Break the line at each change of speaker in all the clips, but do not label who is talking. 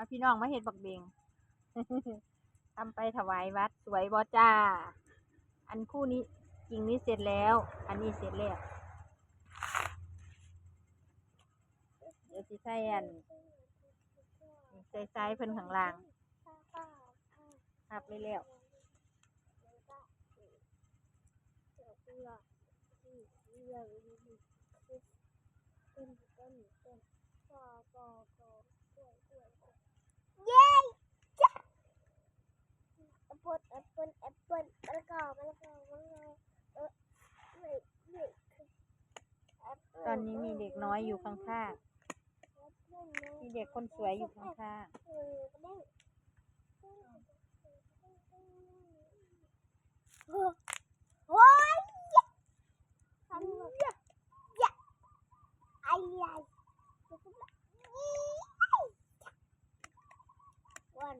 มาพี่น้องมาเห็ดบักเบงทำไปถวายวัด สวยบอจ้า อันคู่นี้กิ่งนี้เสร็จแล้ว อันนี้เสร็จแล้วเดี๋ยวสิใส่อันใส่ใส่เพิ่นข้างล่างทับเลยแล้ว
เย้จ้ะแอปเปิ้ ลแอปเปิลแอปเปิลมะละกอมะละกอมะละกอเออไม่ไม่แอปเปิล
ตอนนี้มีเด็กน้อยอยู่ข้าง
แอปเปิ้ลนะ
ๆมีเด็กคนสวยอยู่ข้าง
เออก็ได้โอ้โอ้ยทำหมดยะไอ้ยายวัน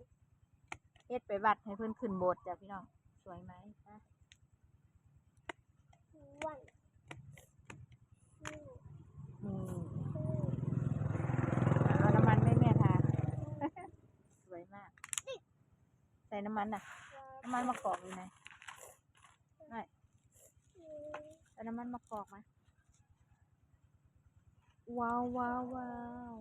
ๆเฮ็ดไปวัดให้เพิ่นขึ้นโบสถ์จ้ะพี่น้อง สวยไหมคะ
วันอืม
นี่
อืม
เอาน้ำมันไหม่แม่ทาสวยมาก ใส่น้ำมันน่ะ น้ำมันมะกอกอยู่ไหนไม่เอาน้ำมันมะกอกมาว้าวว้าวว้าว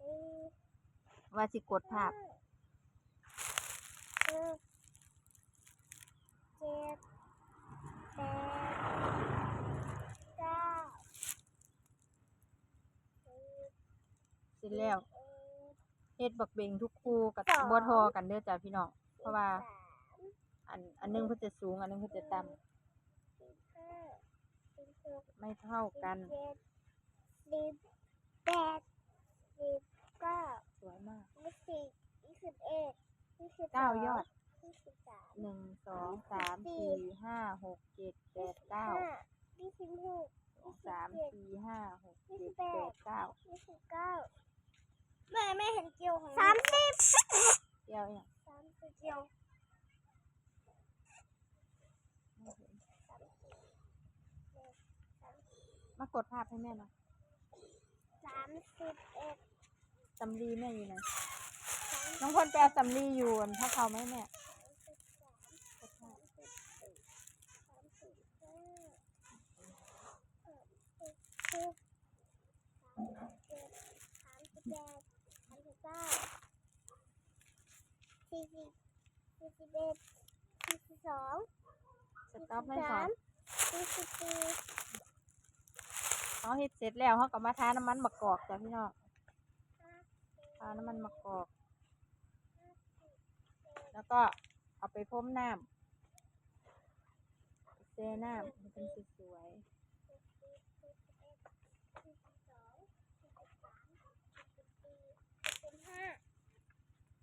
เออ
ว่าสิกดภาพ
เจ็ดแปดเก้าสิบ
เสร็จแล้ว
เฮ็
ดบักเบงทุกคู่กับ
สอง
บ่ทอกันเด้อจ้ะพี่น้องเพราะว่า อันอันหนึงเพิ่นจะสูง อันหนึงเพิ่นจะต่ำไม่เท่ากัน
สิบเจ็ดสิบแปดสิบเก้า
สวยมาก
ยี่สิบยี่ สิบเอ็ดยี่สิบ
เก้ายอด
ยี่สิบสาม
หนึ่งสองสามสี่ห้าหกเจ็ดแปดเก้า
ห้ยี่สิบหก
สองสามสี่ห้าหก
ยี่
เจ็
สิ
ด
บแป
แป
ด
ดเก้า
ยี่สิบเก้าแม่ไม่เห็นเกียวของสามสิบ
เดียวเนี่ย
สามสิบเกียว
ไม่เห็นมากดภาพให้แม่หน่อย
สามสิบเอ็ด
สำลีแม่อยู่ไหน
สาม
น้องพลแปลสำลีอยู่อันถ้าเขาไหมแม่
สิบสาม
กดภาพ
สามสิบสี่สามสิบห้าสามสิบหกสามสิบเจ็ดสามสิบแปดสามสิบเก้าสี่สิบสี่สิบเอ็ดสี่สิบสอง
สต็อปให้ก่อน
สี่สิบสี่
เขาเฮ็ดเสร็จแล้วเขาก็มาทาน้ำมันมะกอกจ้ะพี่น้องทาน้ำมันมะกอก แล้วก็เอาไปพรมน้ำเซน้ำให้เป็นสวย
สิบห้า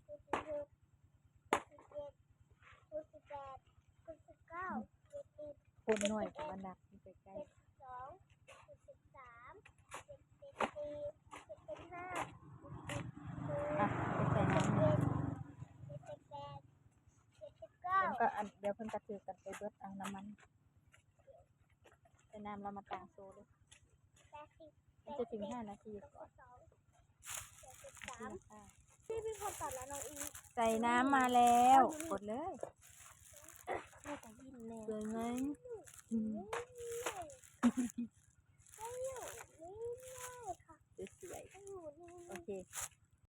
สิบหกสิบเจ็ดสิบแปดสิบเก้าสิบสิบ
ๆคนหน่อยกับมันดักอยู่ใกล้
เจ็ดสองเจ็ดสิบสามเจ็ดสิบสี่เจ็ดสิบห้า
ๆอะไปใส่น้ำ
เจ็
เนี่ย
ดเจ็ดสิบแปดเจ็ดสิบเก้า
เดี๋ยวก็อันเดี๋ยวเพิ่นกระถือกันไปเบิดเอาน้ำมันใส่น้ำแล้วมาต่างโซเลย
แปดสิบ
มันจะถึงห้านาทีก่อน
สองเจ็ดสิบสาม
ค่ะ
พี่พี่พอตัดแล้วน้องอิง
ใส่น้ำมาแล้วกดเลย
แม่จะยิ้มแน่
สวยไหม